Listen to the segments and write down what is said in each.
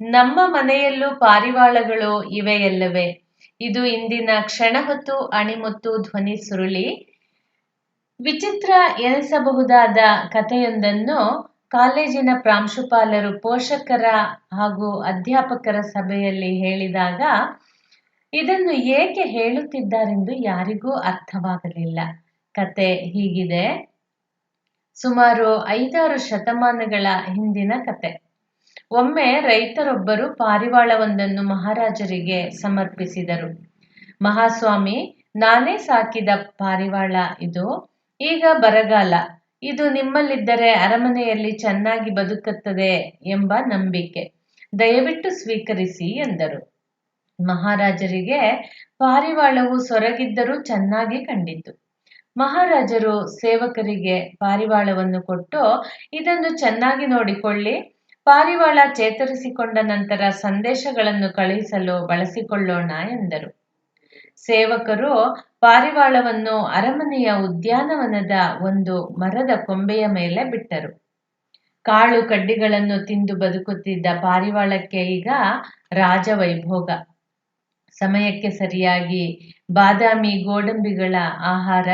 ನಮ್ಮ ಮನೆಯಲ್ಲೂ ಪಾರಿವಾಳಗಳು ಇವೆಯಲ್ಲವೇ? ಇದು ಇಂದಿನ ಕ್ಷಣ ಹೊತ್ತು, ಅಣಿಮುತ್ತು, ಧ್ವನಿ ಸುರುಳಿ. ವಿಚಿತ್ರ ಎನಿಸಬಹುದಾದ ಕಥೆಯೊಂದನ್ನು ಕಾಲೇಜಿನ ಪ್ರಾಂಶುಪಾಲರು, ಪೋಷಕರ ಹಾಗೂ ಅಧ್ಯಾಪಕರ ಸಭೆಯಲ್ಲಿ ಹೇಳಿದಾಗ, ಇದನ್ನು ಏಕೆ ಹೇಳುತ್ತಿದ್ದಾರೆಂದು ಯಾರಿಗೂ ಅರ್ಥವಾಗಲಿಲ್ಲ. ಕತೆ ಹೀಗಿದೆ. ಸುಮಾರು ಐದಾರು ಶತಮಾನಗಳ ಹಿಂದಿನ ಕತೆ. ಒಮ್ಮೆ ರೈತರೊಬ್ಬರು ಪಾರಿವಾಳವೊಂದನ್ನು ಮಹಾರಾಜರಿಗೆ ಸಮರ್ಪಿಸಿದರು. ಮಹಾಸ್ವಾಮಿ, ನಾನೇ ಸಾಕಿದ ಪಾರಿವಾಳ ಇದು. ಈಗ ಬರಗಾಲ. ಇದು ನಿಮ್ಮಲ್ಲಿದ್ದರೆ ಅರಮನೆಯಲ್ಲಿ ಚೆನ್ನಾಗಿ ಬದುಕುತ್ತದೆ ಎಂಬ ನಂಬಿಕೆ. ದಯವಿಟ್ಟು ಸ್ವೀಕರಿಸಿ ಎಂದರು. ಮಹಾರಾಜರಿಗೆ ಪಾರಿವಾಳವು ಸೊರಗಿದ್ದರೂ ಚೆನ್ನಾಗಿ ಕಂಡಿತು. ಮಹಾರಾಜರು ಸೇವಕರಿಗೆ ಪಾರಿವಾಳವನ್ನು ಕೊಟ್ಟು, ಇದನ್ನು ಚೆನ್ನಾಗಿ ನೋಡಿಕೊಳ್ಳಿ ಪಾರಿವಾಳ ಚೇತರಿಸಿಕೊಂಡ ನಂತರ ಸಂದೇಶಗಳನ್ನು ಕಳುಹಿಸಲು ಬಳಸಿಕೊಳ್ಳೋಣ ಎಂದರು. ಸೇವಕರು ಪಾರಿವಾಳವನ್ನು ಅರಮನೆಯ ಉದ್ಯಾನವನದ ಒಂದು ಮರದ ಕೊಂಬೆಯ ಮೇಲೆ ಬಿಟ್ಟರು. ಕಾಳು ಕಡ್ಡಿಗಳನ್ನು ತಿಂದು ಬದುಕುತ್ತಿದ್ದ ಪಾರಿವಾಳಕ್ಕೆ ಈಗ ರಾಜವೈಭೋಗ. ಸಮಯಕ್ಕೆ ಸರಿಯಾಗಿ ಬಾದಾಮಿ ಗೋಡಂಬಿಗಳ ಆಹಾರ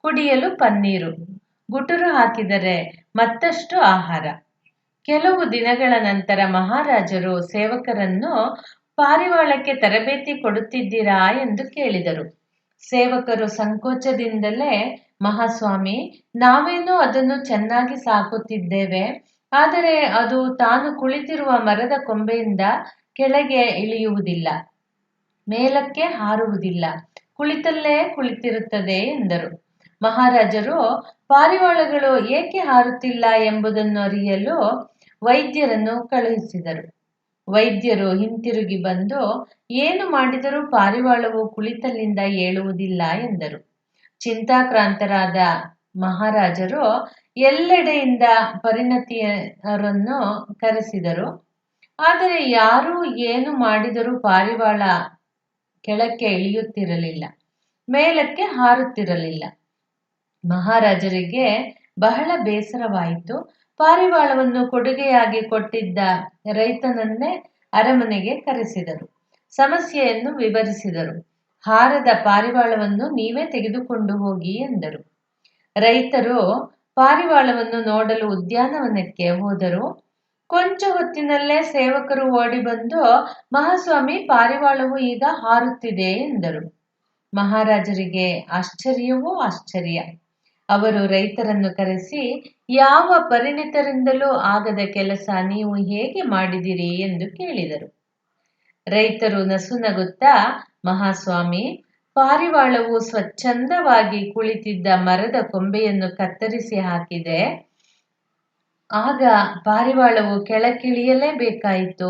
ಕುಡಿಯಲು ಪನ್ನೀರು, ಗುಟುರು ಹಾಕಿದರೆ ಮತ್ತಷ್ಟು ಆಹಾರ. ಕೆಲವು ದಿನಗಳ ನಂತರ ಮಹಾರಾಜರು ಸೇವಕರನ್ನು ಪಾರಿವಾಳಕ್ಕೆ ತರಬೇತಿ ಕೊಡುತ್ತಿದ್ದೀರಾ ಎಂದು ಕೇಳಿದರು. ಸೇವಕರು ಸಂಕೋಚದಿಂದಲೇ, ಮಹಾಸ್ವಾಮಿ, ನಾವೇನೋ ಅದನ್ನು ಚೆನ್ನಾಗಿ ಸಾಕುತ್ತಿದ್ದೇವೆ. ಆದರೆ ಅದು ತಾನು ಕುಳಿತಿರುವ ಮರದ ಕೊಂಬೆಯಿಂದ ಕೆಳಗೆ ಇಳಿಯುವುದಿಲ್ಲ. ಮೇಲಕ್ಕೆ ಹಾರುವುದಿಲ್ಲ. ಕುಳಿತಲ್ಲೇ ಕುಳಿತಿರುತ್ತದೆ ಎಂದರು. ಮಹಾರಾಜರು ಪಾರಿವಾಳಗಳು ಏಕೆ ಹಾರುತ್ತಿಲ್ಲ ಎಂಬುದನ್ನು ಅರಿಯಲು ವೈದ್ಯರನ್ನು ಕಳುಹಿಸಿದರು. ವೈದ್ಯರು ಹಿಂತಿರುಗಿ ಬಂದು, ಏನು ಮಾಡಿದರೂ ಪಾರಿವಾಳವು ಕುಳಿತಲ್ಲಿಂದ ಏಳುವುದಿಲ್ಲ ಎಂದರು. ಚಿಂತಾಕ್ರಾಂತರಾದ ಮಹಾರಾಜರು ಎಲ್ಲೆಡೆಯಿಂದ ಪರಿಣತಿಯರನ್ನು ಕರೆಸಿದರು. ಆದರೆ ಯಾರು ಏನು ಮಾಡಿದರೂ ಪಾರಿವಾಳ ಕೆಳಕ್ಕೆ ಇಳಿಯುತ್ತಿರಲಿಲ್ಲ, ಮೇಲಕ್ಕೆ ಹಾರುತ್ತಿರಲಿಲ್ಲ. ಮಹಾರಾಜರಿಗೆ ಬಹಳ ಬೇಸರವಾಯಿತು. ಪಾರಿವಾಳವನ್ನು ಕೊಡುಗೆಯಾಗಿ ಕೊಟ್ಟಿದ್ದ ರೈತನನ್ನೇ ಅರಮನೆಗೆ ಕರೆಸಿದರು. ಸಮಸ್ಯೆಯನ್ನು ವಿವರಿಸಿದರು. ಹಾರದ ಪಾರಿವಾಳವನ್ನು ನೀವೇ ತೆಗೆದುಕೊಂಡು ಹೋಗಿ ಎಂದರು. ರೈತರು ಪಾರಿವಾಳವನ್ನು ನೋಡಲು ಉದ್ಯಾನವನಕ್ಕೆ ಹೋದರು. ಕೊಂಚ ಹೊತ್ತಿನಲ್ಲೇ ಸೇವಕರು ಓಡಿ ಬಂದು ಮಹಾಸ್ವಾಮಿ ಪಾರಿವಾಳವು ಈಗ ಹಾರುತ್ತಿದೆ ಎಂದರು. ಮಹಾರಾಜರಿಗೆ ಆಶ್ಚರ್ಯವೂ ಆಶ್ಚರ್ಯ. ಅವರು ರೈತರನ್ನು ಕರೆಸಿ, ಯಾವ ಪರಿಣಿತರಿಂದಲೂ ಆಗದ ಕೆಲಸ ನೀವು ಹೇಗೆ ಮಾಡಿದಿರಿ ಎಂದು ಕೇಳಿದರು. ರೈತರು ನಸುನಗುತ್ತಾ ಮಹಾಸ್ವಾಮಿ, ಪಾರಿವಾಳವು ಸ್ವಚ್ಛಂದವಾಗಿ ಕುಳಿತಿದ್ದ ಮರದ ಕೊಂಬೆಯನ್ನು ಕತ್ತರಿಸಿ ಹಾಕಿದೆ. ಆಗ ಪಾರಿವಾಳವು ಕೆಳಕ್ಕಿಳಿಯಲೇಬೇಕಾಯಿತು,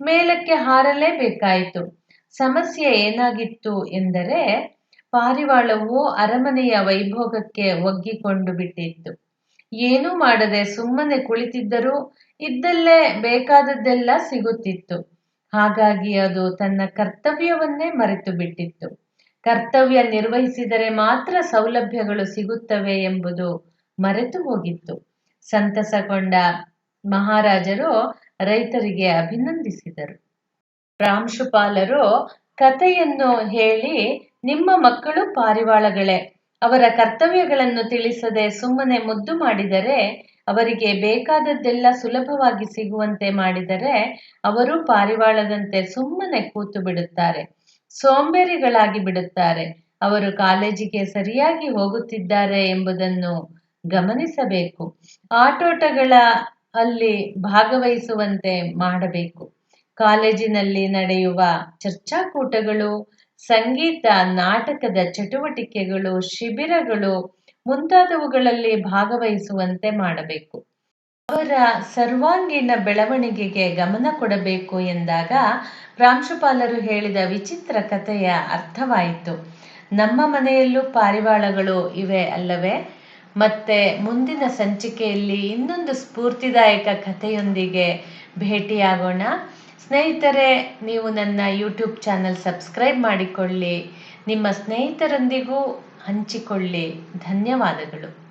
ಮೇಲಕ್ಕೆ ಹಾರಲೇಬೇಕಾಯಿತು. ಸಮಸ್ಯೆ ಏನಾಗಿತ್ತು ಎಂದರೆ ಪಾರಿವಾಳವು ಅರಮನೆಯ ವೈಭೋಗಕ್ಕೆ ಒಗ್ಗಿಕೊಂಡು ಬಿಟ್ಟಿತ್ತು. ಏನೂ ಮಾಡದೆ ಸುಮ್ಮನೆ ಕುಳಿತಿದ್ದರೂ ಇದ್ದಲ್ಲೇ ಬೇಕಾದದ್ದೆಲ್ಲ ಸಿಗುತ್ತಿತ್ತು. ಹಾಗಾಗಿ ಅದು ತನ್ನ ಕರ್ತವ್ಯವನ್ನೇ ಮರೆತು ಬಿಟ್ಟಿತ್ತು. ಕರ್ತವ್ಯ ನಿರ್ವಹಿಸಿದರೆ ಮಾತ್ರ ಸೌಲಭ್ಯಗಳು ಸಿಗುತ್ತವೆ ಎಂಬುದು ಮರೆತು ಹೋಗಿತ್ತು. ಸಂತಸಗೊಂಡ ಮಹಾರಾಜರು ರೈತರಿಗೆ ಅಭಿನಂದಿಸಿದರು. ಪ್ರಾಂಶುಪಾಲರು ಕಥೆಯನ್ನು ಹೇಳಿ ನಿಮ್ಮ ಮಕ್ಕಳು ಪಾರಿವಾಳಗಳೇ. ಅವರ ಕರ್ತವ್ಯಗಳನ್ನು ತಿಳಿಸದೆ ಸುಮ್ಮನೆ ಮುದ್ದು ಮಾಡಿದರೆ, ಅವರಿಗೆ ಬೇಕಾದದ್ದೆಲ್ಲ ಸುಲಭವಾಗಿ ಸಿಗುವಂತೆ ಮಾಡಿದರೆ, ಅವರು ಪಾರಿವಾಳದಂತೆ ಸುಮ್ಮನೆ ಕೂತು ಬಿಡುತ್ತಾರೆ. ಸೋಂಬೇರಿಗಳಾಗಿ ಬಿಡುತ್ತಾರೆ. ಅವರು ಕಾಲೇಜಿಗೆ ಸರಿಯಾಗಿ ಹೋಗುತ್ತಿದ್ದಾರೆ ಎಂಬುದನ್ನು ಗಮನಿಸಬೇಕು. ಆಟೋಟಗಳ ಅಲ್ಲಿ ಭಾಗವಹಿಸುವಂತೆ ಮಾಡಬೇಕು. ಕಾಲೇಜಿನಲ್ಲಿ ನಡೆಯುವ ಚರ್ಚಾಕೂಟಗಳು ಸಂಗೀತ, ನಾಟಕದ ಚಟುವಟಿಕೆಗಳು, ಶಿಬಿರಗಳು ಮುಂತಾದವುಗಳಲ್ಲಿ ಭಾಗವಹಿಸುವಂತೆ ಮಾಡಬೇಕು. ಅವರ ಸರ್ವಾಂಗೀಣ ಬೆಳವಣಿಗೆಗೆ ಗಮನ ಕೊಡಬೇಕು ಎಂದಾಗ ಪ್ರಾಂಶುಪಾಲರು ಹೇಳಿದ ವಿಚಿತ್ರ ಕಥೆಯ ಅರ್ಥವಾಯಿತು. ನಮ್ಮ ಮನೆಯಲ್ಲೂ ಪಾರಿವಾಳಗಳು ಇವೆ ಅಲ್ಲವೇ? ಮತ್ತೆ ಮುಂದಿನ ಸಂಚಿಕೆಯಲ್ಲಿ ಇನ್ನೊಂದು ಸ್ಫೂರ್ತಿದಾಯಕ ಕಥೆಯೊಂದಿಗೆ ಭೇಟಿಯಾಗೋಣ. ಸ್ನೇಹಿತರೆ ನೀವು ನನ್ನ ಯೂಟ್ಯೂಬ್ ಚಾನಲ್ ಸಬ್ಸ್ಕ್ರೈಬ್ ಮಾಡಿಕೊಳ್ಳಿ. ನಿಮ್ಮ ಸ್ನೇಹಿತರೊಂದಿಗೂ ಹಂಚಿಕೊಳ್ಳಿ. ಧನ್ಯವಾದಗಳು.